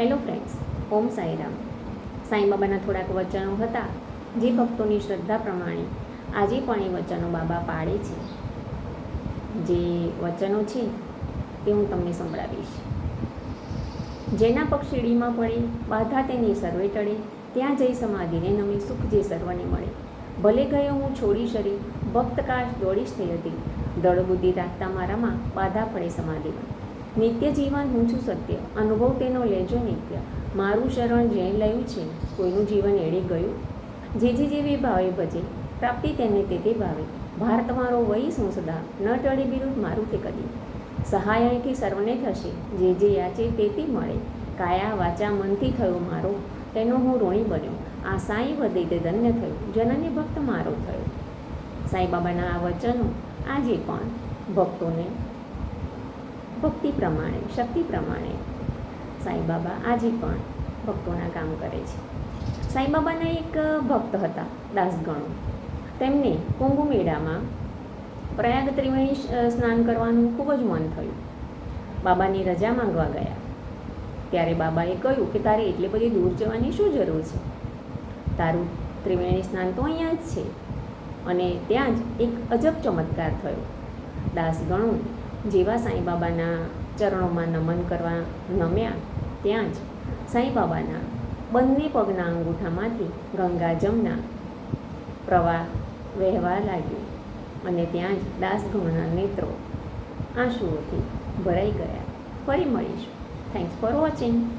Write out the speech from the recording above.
Hello friends Om Sairam. સાંઈબાબાના થોડાક વચનો હતા, જે ભક્તોની શ્રદ્ધા પ્રમાણે આજે પણ એ વચનો બાબા પાડે છે. જે વચનો છે તે હું તમને સંભળાવીશ. જેના પગ શીડીમાં પડે, બાધા તેની સર્વે ટળે, ત્યાં જઈ સમાધિને નમે સુખ જે સર્વને મળે. ભલે ગયો હું છોડી શરી ભક્ત કાશ દોડીશ થઈ હતી. દળ બુદ્ધિ રાખતા મારામાં બાધા પડે સમાધિમાં. નિત્ય જીવન હું છું સત્ય. અનુભવ તેનો લેજો નિત્ય. મારું શરણ જેણે લયું છે, કોઈનું જીવન એળે ગયું? જે જે જેવી ભાવે ભજે, પ્રાપ્તિ તેને તે તે ભાવે. ભારત મારો વહી શું સદા ન ટળે વિરુદ્ધ મારું તે કદી સહાય અહીંથી સર્વને થશે, જે જે યાચે તે મળે. કાયા વાચા મનથી થયો મારો, તેનો હું ઋણી બન્યો. આ સાંઈ વધે તે ધન્ય થયું, જનને ભક્ત મારો થયો. સાંઈબાબાના આ વચનો આજે પણ ભક્તોને ભક્તિ પ્રમાણે, શક્તિ પ્રમાણે સાંઈબાબા આજે પણ ભક્તોના કામ કરે છે. સાંઈબાબાના એક ભક્ત હતા, દાસગણો. તેમને કુંભ મેળામાં પ્રયાગ ત્રિવેણી સ્નાન કરવાનું ખૂબ જ મન થયું. બાબાની રજા માંગવા ગયા. ત્યારે બાબાએ કહ્યું કે તારે એટલી બધી દૂર જવાની શું જરૂર છે? તારું ત્રિવેણી સ્નાન તો અહીંયા જ છે. અને ત્યાં જ એક અજબ ચમત્કાર થયો. દાસગણો જેવા સાંઈબાબાના ચરણોમાં નમન કરવા નમ્યા, ત્યાં જ સાંઈબાબાના બંને પગના અંગૂઠામાંથી ગંગા જમના પ્રવાહ વહેવા લાગ્યો અને ત્યાં જ દાસગણના નેત્રો આંસુઓથી ભરાઈ ગયા. ફરી મળીશું. Thanks for watching